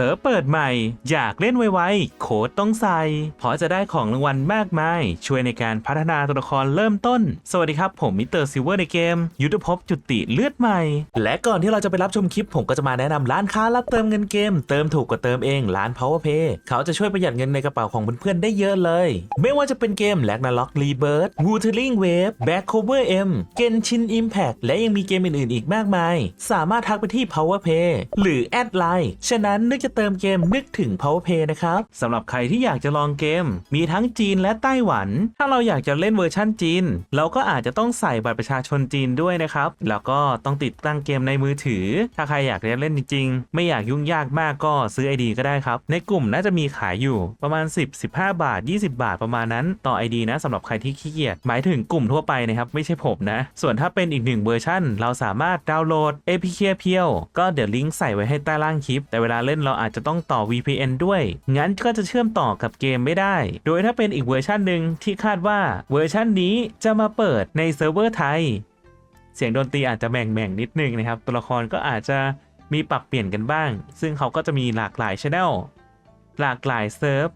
ซิร์ฟเปิดใหม่ อยากเล่นไวๆ โค้ดต้องใส่ เพราะจะได้ของรางวัลมากมาย ช่วยในการพัฒนาตัวละครเริ่มต้น สวัสดีครับ ผมมิสเตอร์ซิลเวอร์ในเกม ยุทธภพจุติเลือดใหม่ และก่อนที่เราจะไปรับชมคลิป ผมก็จะมาแนะนำร้านค้ารับเติมเงินเกม เติมถูกกว่าเติมเองร้าน Powerpay เขาจะช่วยประหยัดเงินในกระเป๋าของเพื่อนๆได้เยอะเลย ไม่ว่าจะเป็นเกม l a g n a r o k Rebirth Wuthering Wave Back Cover M Genshin Impact และยังมีเกมอื่นๆอีกมากมาย สามารถทักไปที่ Powerpay หรือแอดไลน์ฉะนั้นนึกจะเติมเกมนึกถึง Powerpay นะครับสำหรับใครที่อยากจะลองเกม มีทั้งจีนและไต้หวัน ถ้าเราอยากจะเล่นเวอร์ชั่นจีน เราก็อาจจะต้องใส่บัตรประชาชนจีนด้วยนะครับ แล้วก็ต้องติดตั้งเกมในมือถือ ถ้าใครอยากเล่นจริงๆ ไม่อยากยุ่งยากมากก็ซื้อ ID ก็ได้ครับ ในกลุ่มน่าจะมีขายอยู่ประมาณ 10 15 บาท 20 บาทประมาณนั้นต่อ ID นะสำหรับใครที่ขี้เกียจหมายถึงกลุ่มทั่วไปนะครับไม่ใช่ผมนะ ส่วนถ้าเป็นอีกหนึ่งเวอร์ชั่น เราสามารถดาวน์โหลด APK เพียวก็เดี๋ยวลิงก์ใส่ไว้ให้ใต้ล่างคลิป แต่เวลาเล่นเราอาจจะต้องต่อ VPN ด้วย งั้นก็จะเชื่อมต่อกับเกมไม่ได้ โดยถ้าเป็นอีกเวอร์ชันหนึ่งที่คาดว่าเวอร์ชันนี้จะมาเปิดในเซิร์ฟเวอร์ไทย เสียงดนตรีอาจจะแหม่งๆนิดนึงนะครับ ตัวละครก็อาจจะมีปรับเปลี่ยนกันบ้าง ซึ่งเขาก็จะมีหลากหลายช anel หลากหลายเซิร์ฟ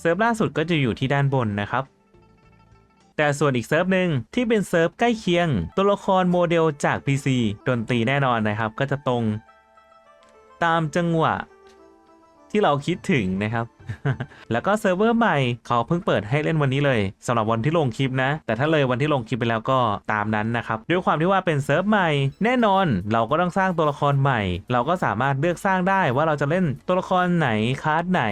เซิร์ฟล่าสุดก็จะอยู่ที่ด้านบนนะครับ แต่ส่วนอีกเซิร์ฟหนึ่งที่เป็นเซิร์ฟใกล้เคียง ตัวละครโมเดลจาก PC ดนตรีแน่นอนนะครับ ก็จะตรง ตามจังหวะที่เราคิดถึงนะครับ แล้วก็เซิร์ฟเวอร์ใหม่เขาเพิ่งเปิดให้เล่นวันนี้เลยสำหรับวันที่ลงคลิปนะ แต่ถ้าเลยวันที่ลงคลิปไปแล้วก็ตามนั้นนะครับด้วยความที่ว่าเป็นเซิร์ฟใหม่ แน่นอนเราก็ต้องสร้างตัวละครใหม่ เราก็สามารถเลือกสร้างได้ว่าเราจะเล่นตัวละครไหนคลาสไหน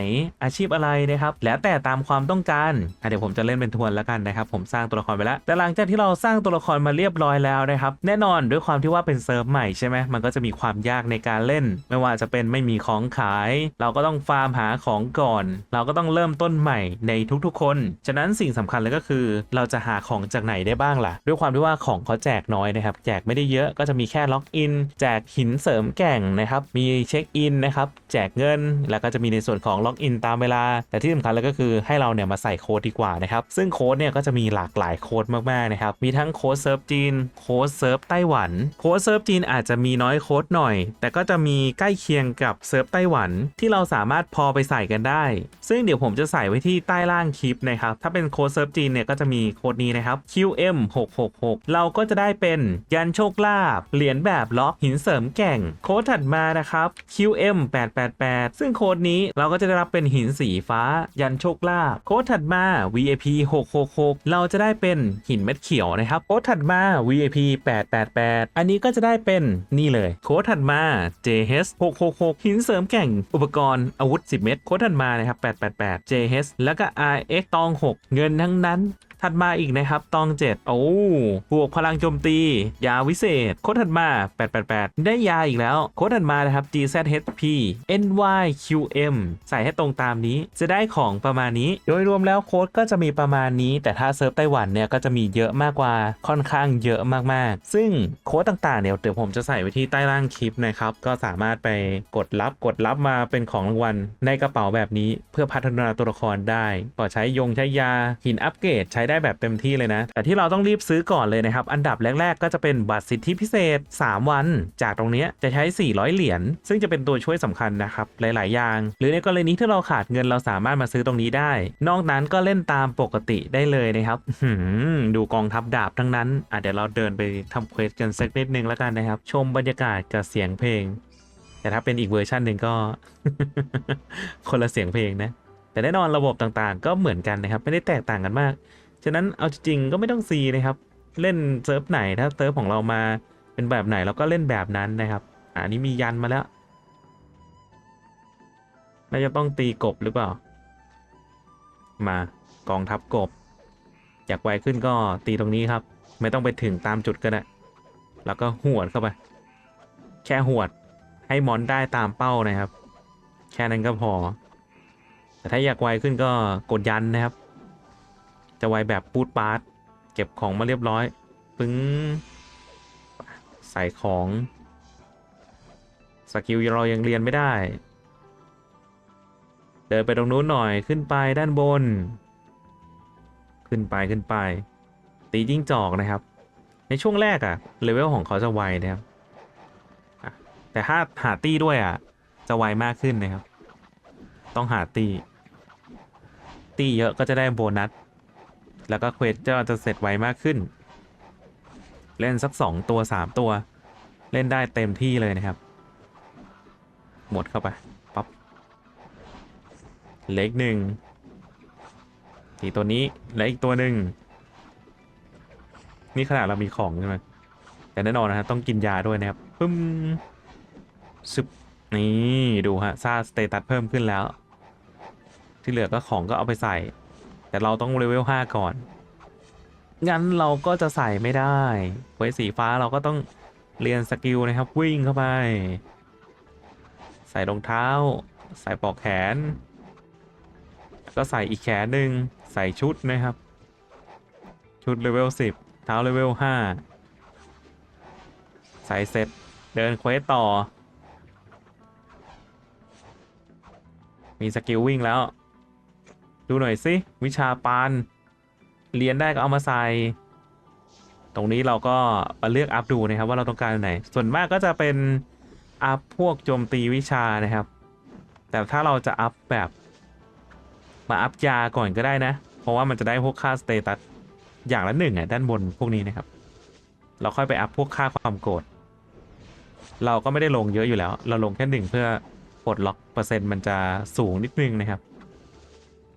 อาชีพอะไรนะครับแล้วแต่ตามความต้องการเดี๋ยวผมจะเล่นเป็นทวนแล้วกันนะครับผมสร้างตัวละครไปแล้วแต่หลังจากที่เราสร้างตัวละครมาเรียบร้อยแล้วนะครับแน่นอนด้วยความที่ว่าเป็นเซิร์ฟใหม่ใช่ไหมมันก็จะมีความยากในการเล่น ไม่ว่าจะเป็นไม่มีของขาย เราก็ต้องฟาร์มหาของก่อนเราก็ต้องเริ่มต้นใหม่ในทุกๆ คน ฉะนั้นสิ่งสำคัญเลยก็คือ เราจะหาของจากไหนได้บ้างล่ะ ด้วยความที่ว่าของเขาแจกน้อยนะครับ แจกไม่ได้เยอะก็จะมีแค่ล็อกอิน แจกหินเสริมแก่งนะครับ มีเช็คอินนะครับ แจกเงิน แล้วก็จะมีในส่วนของล็อกอินตามเวลา แต่ที่สำคัญเลยก็คือให้เราเนี่ยมาใส่โค้ดดีกว่านะครับ ซึ่งโค้ดเนี่ยก็จะมีหลากหลายโค้ดมากๆนะครับ มีทั้งโค้ดเซิร์ฟจีน โค้ดเซิร์ฟไต้หวัน โค้ดเซิร์ฟจีนอาจจะมีน้อยโค้ดหน่อย แต่ก็จะมีใกล้เคียงกับเซิร์ฟไต้หวัน ที่เราสามารถพอไปใส่กันได้ซึ่งเดี๋ยวผมจะใส่ไว้ที่ใต้ล่างคลิปนะครับ ถ้าเป็นโค้ดเซิร์ฟจีนเนี่ยก็จะมีโค้ดนี้นะครับ QM 666เราก็จะได้เป็นยันโชคลาภเหรียญแบบล็อกหินเสริมแก่ง โค้ดถัดมานะครับ QM 888ซึ่งโค้ดนี้เราก็จะได้รับเป็นหินสีฟ้า ยันโชคลาภโค้ดถัดมา VIP 666เราจะได้เป็นหินเม็ดเขียวนะครับ โค้ดถัดมา VIP 888อันนี้ก็จะได้เป็นนี่เลย โค้ดถัดมา JH 666หินเสริมแก่งอุปกรณ์อาวุธ 10 เม็ดโค้ดถัดมานะครับ888 JH แล้วก็ RX ตอง 6 เงินทั้งนั้น ถัดมาอีกนะครับตอง 7 โอ้บวกพลังโจมตี ยาวิเศษ โค้ดถัดมา 888 ได้ยาอีกแล้ว โค้ดถัดมานะครับ GZHP NYQM ใส่ให้ตรงตามนี้ จะได้ของประมาณนี้ โดยรวมแล้วโค้ดก็จะมีประมาณนี้ แต่ถ้าเซิร์ฟไต้หวันเนี่ยก็จะมีเยอะมากกว่าค่อนข้างเยอะมากๆ ซึ่งโค้ดต่างๆ เนี่ยเดี๋ยวผมจะใส่ไว้ที่ใต้ล่างคลิปนะครับ ก็สามารถไปกดรับกดรับมาเป็นของรางวัลในกระเป๋าแบบนี้ เพื่อพัฒนาตัวละครได้ก็ใช้ยงใช้ยาหินอัปเกรดใช้ได้ได้แบบเต็มที่เลยนะ แต่ที่เราต้องรีบซื้อก่อนเลยนะครับ อันดับแรก ๆ ก็จะเป็นบัตรสิทธิพิเศษ 3 วัน จากตรงนี้จะใช้ 400 เหรียญ ซึ่งจะเป็นตัวช่วยสำคัญนะครับ หลาย ๆ อย่าง หรือในกรณีที่เราขาดเงินเราสามารถมาซื้อตรงนี้ได้ นอกนั้นก็เล่นตามปกติได้เลยนะครับดูกองทัพดาบทั้งนั้นอะเดี๋ยวเราเดินไปทำเควสกันสักนิดนึงแล้วกันนะครับ ชมบรรยากาศกับเสียงเพลง แต่ถ้าเป็นอีกเวอร์ชันหนึ่งก็ คนละเสียงเพลงนะแต่แน่นอนระบบต่างๆ ก็เหมือนกันนะครับ ไม่ได้แตกต่างกันมาก ฉะนั้นเอาจริงๆก็ไม่ต้องซีนะครับ เล่นเซิร์ฟไหนถ้าเซิร์ฟของเรามาเป็นแบบไหนเราก็เล่นแบบนั้นนะครับอะอันนี้มียันมาแล้วน่าจะต้องตีกบหรือเปล่า มากองทัพกบ อยากไวขึ้นก็ตีตรงนี้ครับ ไม่ต้องไปถึงตามจุดก็ได้แล้วก็หวดเข้าไป แค่หวดให้มอนได้ตามเป้านะครับ แค่นั้นก็พอ แต่ถ้าอยากไวขึ้นก็กดยันนะครับ จะไวแบบปูดปาร์ตเก็บของมาเรียบร้อย ปึ้ง ใส่ของ สกิลเรายังเรียนไม่ได้ เดินไปตรงนู้นหน่อยขึ้นไปด้านบน ขึ้นไปขึ้นไป ตีจิ้งจอกนะครับ ในช่วงแรกอะเลเวลของเขาจะไวนะครับแต่ถ้าหาตี้ด้วยอะจะไวมากขึ้นนะครับ ต้องหาตีตีเยอะก็จะได้โบนัส แล้วก็เควสก็จะเสร็จไวมากขึ้น เล่นสักสองตัวสามตัว เล่นได้เต็มที่เลยนะครับ หมดเข้าไปปั๊บเล็กหนึ่งทีตัวนี้และอีกตัวหนึ่งนี่ขนาดเรามีของใช่ไหมแต่แน่นอนนะฮะต้องกินยาด้วยนะครับปึ้มซึบนี่ ดูฮะซ่าสเตตัสเพิ่มขึ้นแล้ว ที่เหลือก็ของก็เอาไปใส่ แต่เราต้องเลเวล5ก่อน งั้นเราก็จะใส่ไม่ได้ไว้สีฟ้าเราก็ต้องเรียนสกิลนะครับ วิ่งเข้าไป ใส่รองเท้า ใส่ปลอกแขน ก็ใส่อีกแขนหนึ่งใส่ชุดนะครับ ชุดเลเวล10เท้าเลเวล5ใส่เสร็จเดินเควสต่อ มีสกิลวิ่งแล้ว ดูหน่อยสิวิชาปาน เรียนได้ก็เอามาใส่ ตรงนี้เราก็มาเลือกอัพดูนะครับว่าเราต้องการไหน ส่วนมากก็จะเป็นอัพพวกโจมตีวิชานะครับ แต่ถ้าเราจะอัพแบบมาอัพยาก่อนก็ได้นะ เพราะว่ามันจะได้พวกค่าสเตตัสอย่างละหนึ่งอะด้านบนพวกนี้นะครับ เราค่อยไปอัพพวกค่าความโกรธ เราก็ไม่ได้ลงเยอะอยู่แล้ว เราลงแค่หนึ่งเพื่อปลดล็อกเปอร์เซ็นต์มันจะสูงนิดนึงนะครับ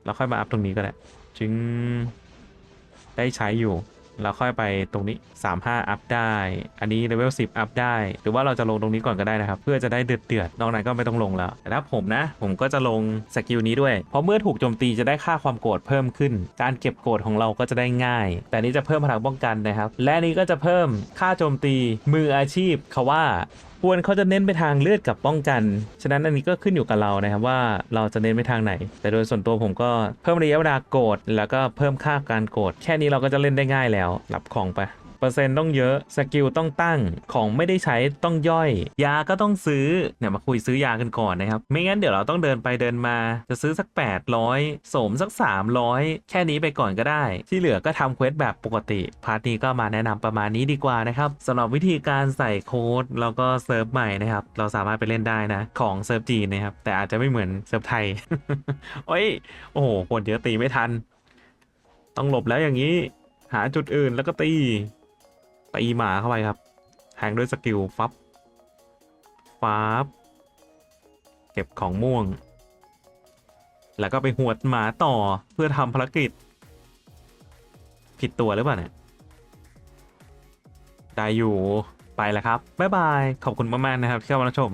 เราค่อยมาอัพตรงนี้ก็ได้จึงได้ใช้อยู่ เราค่อยไปตรงนี้ 35 อัพได้ อันนี้เลเวล10 อัพได้ หรือว่าเราจะลงตรงนี้ก่อนก็ได้นะครับ เพื่อจะได้เดือดเดือดนอกนั้นก็ไม่ต้องลงแล้ว แต่ถ้าผมนะ ผมก็จะลงสกิลนี้ด้วย เพราะเมื่อถูกโจมตีจะได้ค่าความโกรธเพิ่มขึ้น การเก็บโกรธของเราก็จะได้ง่าย แต่นี้จะเพิ่มพลังป้องกันนะครับ และนี้ก็จะเพิ่มค่าโจมตีมืออาชีพเขาว่า ควรเขาจะเน้นไปทางเลือดกับป้องกัน ฉะนั้นอันนี้ก็ขึ้นอยู่กับเรานะครับว่าเราจะเน้นไปทางไหน แต่โดยส่วนตัวผมก็เพิ่มระยะเวลาโกรธแล้วก็เพิ่มค่าการโกรธแค่นี้เราก็จะเล่นได้ง่ายแล้วหลับของไป ปอร์เซ็นต์ต้องเยอะ สกิลต้องตั้ง ของไม่ได้ใช้ต้องย่อย ยาก็ต้องซื้อ เนี่ยมาคุยซื้อยากันก่อนนะครับ ไม่งั้นเดี๋ยวเราต้องเดินไปเดินมา จะซื้อสัก 800 สมสัก 300 แค่นี้ไปก่อนก็ได้ ที่เหลือก็ทำเควสแบบปกติ พาร์ทนี้ก็มาแนะนำประมาณนี้ดีกว่านะครับสำหรับวิธีการใส่โค้ดแล้วก็เซิร์ฟใหม่นะครับ เราสามารถไปเล่นได้นะ ของเซิร์ฟจีนนะครับ แต่อาจจะไม่เหมือนเซิร์ฟไทย โอ้ย โอ้โหคนเยอะตีไม่ทัน ต้องหลบแล้วอย่างนี้ หาจุดอื่นแล้วก็ตี ตีหมาเข้าไปครับแทงด้วยสกิลฟับฟับเก็บของม่วง แล้วก็ไปหวดหมาต่อเพื่อทำภารกิจ ผิดตัวหรือเปล่าเนี่ยได้อยู่ไปแล้วครับ บ๊ายบาย ขอบคุณมาก ๆ นะครับที่เข้ามาชม